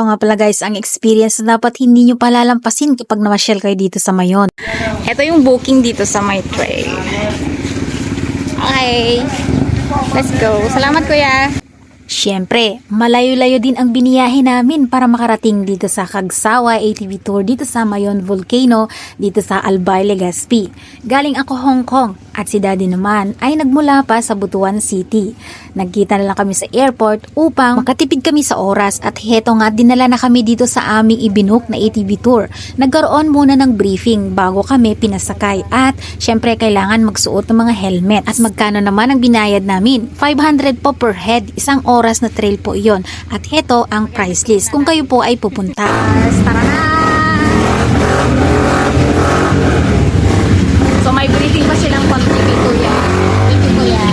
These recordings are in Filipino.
Ito nga pala guys, ang experience na dapat hindi nyo palalampasin kapag namasyal kayo dito sa Mayon. Ito yung booking dito sa My Trail. Okay. Let's go. Salamat kuya. Siyempre, malayo-layo din ang biniyahe namin para makarating dito sa Kagsawa ATV Tour dito sa Mayon Volcano dito sa Albay, Legazpi. Galing ako Hong Kong at si Daddy naman ay nagmula pa sa Butuan City. Nagkita na lang kami sa airport upang makatipid kami sa oras at heto nga dinala na kami dito sa aming ibinok na ATV Tour. Nagkaroon muna ng briefing bago kami pinasakay at syempre kailangan magsuot ng mga helmet. At magkano naman ang binayad namin? 500 po per head, isang oras na trail po iyon. At heto ang price list kung kayo po ay pupunta. Tara na! So may briefing pa silang kontribute kuya. Thank you kuya.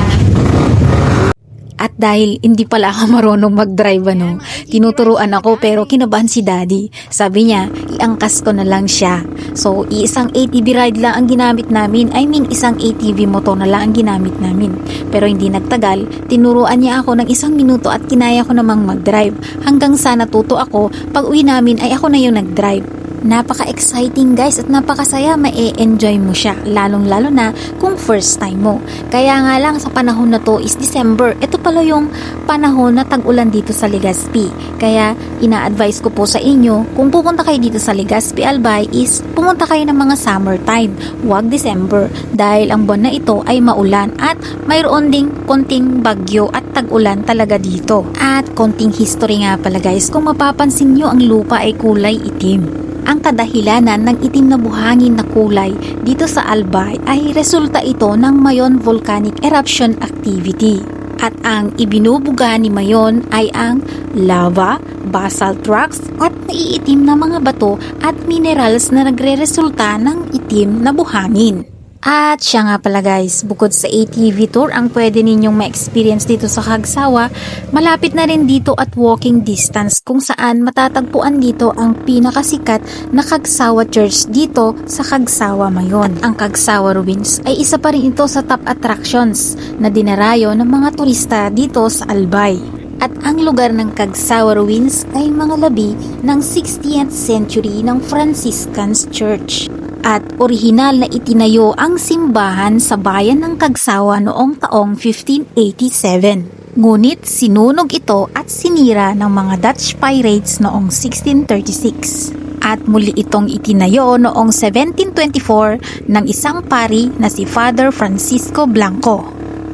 At dahil hindi pala ako marunong mag-drive ano, tinuturuan ako pero kinabahan si daddy. Sabi niya, iangkas ko na lang siya. So, isang ATV ride lang ang ginamit namin. I mean, isang ATV motor na lang ang ginamit namin. Pero hindi nagtagal, tinuruan niya ako ng isang minuto at kinaya ko namang mag-drive. Hanggang sa natuto ako, pag uwi namin ay ako na yung nag-drive. Napaka-exciting guys at napakasaya ma-enjoy mo siya lalong lalo na kung first time mo. Kaya nga lang sa panahon na to is December. Ito pala yung panahon na tag-ulan dito sa Legazpi. Kaya ina-advise ko po sa inyo kung pupunta kayo dito sa Legazpi Albay is pumunta kayo ng mga summertime, huwag December dahil ang buwan na ito ay maulan at mayroon ding konting bagyo at tag-ulan talaga dito. At konting history nga pala guys, kung mapapansin nyo ang lupa ay kulay itim. Ang kadahilanan ng itim na buhangin na kulay dito sa Albay ay resulta ito ng Mayon Volcanic Eruption Activity. At ang ibinubuga ni Mayon ay ang lava, basalt rocks at naiitim na mga bato at minerals na nagre-resulta ng itim na buhangin. At siya nga pala guys, bukod sa ATV tour ang pwede ninyong ma-experience dito sa Kagsawa, malapit na rin dito at walking distance kung saan matatagpuan dito ang pinakasikat na Kagsawa Church dito sa Kagsawa Mayon. Ang Kagsawa Ruins ay isa pa rin ito sa top attractions na dinarayo ng mga turista dito sa Albay. At ang lugar ng Kagsawa Ruins ay mga labi ng 16th century ng Franciscans Church at orihinal na itinayo ang simbahan sa bayan ng Kagsawa noong taong 1587. Ngunit sinunog ito at sinira ng mga Dutch pirates noong 1636. At muli itong itinayo noong 1724 ng isang pari na si Father Francisco Blanco.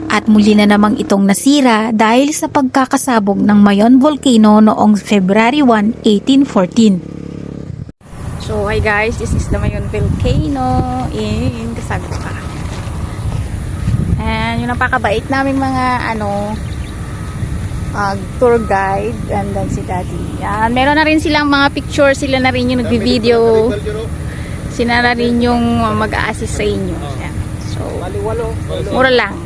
At muli na namang itong nasira dahil sa pagkakasabog ng Mayon Volcano noong February 1, 1814. So, hi guys, this is the Mayon Volcano in Casagua. And yung napakabait namin mga ano uh, tour guide and then si Daddy. Yan, meron na rin silang mga picture, sila na rin yung nagbi-video. Sila na rin yung mag-a-assist sa inyo. Yan. So, mura lang.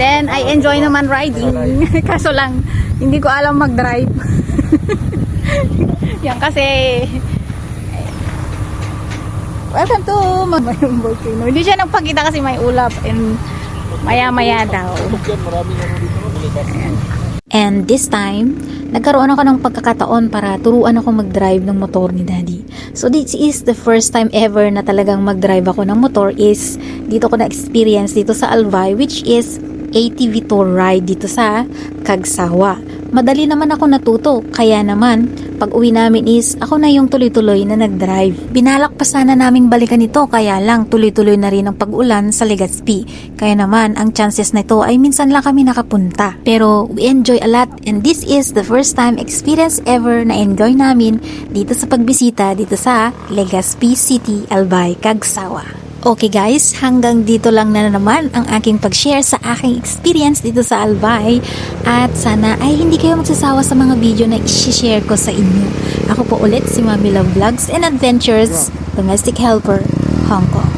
Then, I enjoy naman riding. Kaso lang, hindi ko alam mag-drive. Yan kasi Welcome to Mamayong Volcano. Hindi siya nagpakita kasi may ulap and maya-maya daw. And this time, nagkaroon ako ng pagkakataon para turuan ako mag-drive ng motor ni Daddy. So this is the first time ever na talagang mag-drive ako ng motor is dito ko na-experience dito sa Albay which is ATV tour ride dito sa Kagsawa. Madali naman ako natuto, kaya naman pag uwi namin is ako na yung tuloy-tuloy na nag-drive. Binalak pa sana naming balikan ito kaya lang tuloy-tuloy na rin ang pag-ulan sa Legazpi. Kaya naman ang chances na ito ay minsan lang kami nakapunta. Pero we enjoy a lot and this is the first time experience ever na enjoy namin dito sa pagbisita dito sa Legazpi City, Albay, Kagsawa. Okay guys, hanggang dito lang na naman ang aking pag-share sa aking experience dito sa Albay at sana ay hindi kayo magsasawa sa mga video na i-share ko sa inyo. Ako po ulit si Mami Love Vlogs and Adventures, Domestic Helper, Hong Kong.